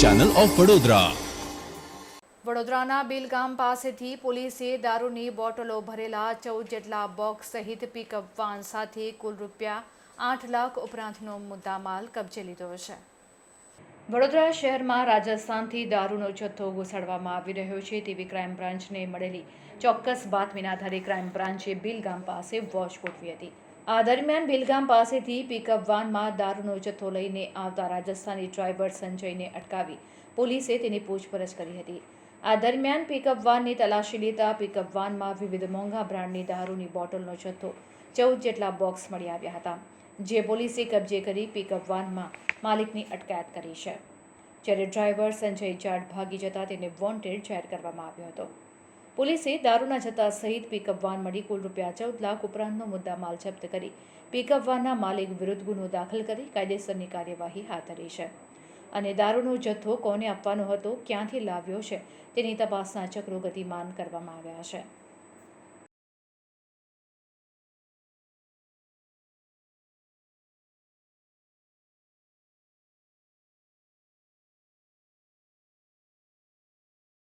Channel of Vadodara વડોદરાના બિલગામ પાસેથી પોલીસે દારૂની બોટલો ભરેલા ચૌદ જેટલા બોક્સ સહિત પિકઅપ વાન સાથે કુલ રૂપિયા આઠ લાખ ઉપરાંતનો મુદ્દામાલ કબજે લીધો છે. વડોદરા શહેરમાં રાજસ્થાનથી દારૂનો જથ્થો ઘુસાડવામાં આવી રહ્યો છે તેવી ક્રાઇમ બ્રાન્ચને મળેલી ચોક્કસ બાતમીના આધારે ક્રાઇમ બ્રાન્ચે બિલગામ પાસે વોચ ગોઠવી હતી. આ દરમિયાન બિલગામ પાસેથી પિકઅપ વાનમાં દારૂનો જથ્થો લઈને આવતા રાજસ્થાની ડ્રાઈવર સંજયને અટકાવી પોલીસે તેની પૂછપરછ કરી હતી. આ દરમિયાન પિકઅપ વાનની તલાશી લેતા પિકઅપ વાનમાં વિવિધ મોંઘા બ્રાન્ડની દારૂની બોટલનો જથ્થો ચૌદ જેટલા બોક્સ મળી આવ્યા હતા, જે પોલીસે કબજે કરી પિકઅપ વાનમાં માલિકની અટકાયત કરી છે. જ્યારે ડ્રાઈવર સંજય જાટ ભાગી જતા તેને વોન્ટેડ જાહેર કરવામાં આવ્યો હતો. પોલીસે દારૂના જથ્થા સહિત પિકઅપ વાન મળી કુલ રૂપિયા ચૌદ લાખ ઉપરાંતનો મુદ્દા માલ જપ્ત કરી. પિકઅપ વાનના માલિક વિરુદ્ધ ગુનો દાખલ કરી કાયદેસરની કાર્યવાહી હાથ ધરી છે. અને દારૂનો જથ્થો કોને આપવાનો હતો, ક્યાંથી લાવ્યો છે તેની તપાસના ચક્રો ગતિમાન કરવામાં આવ્યા છે.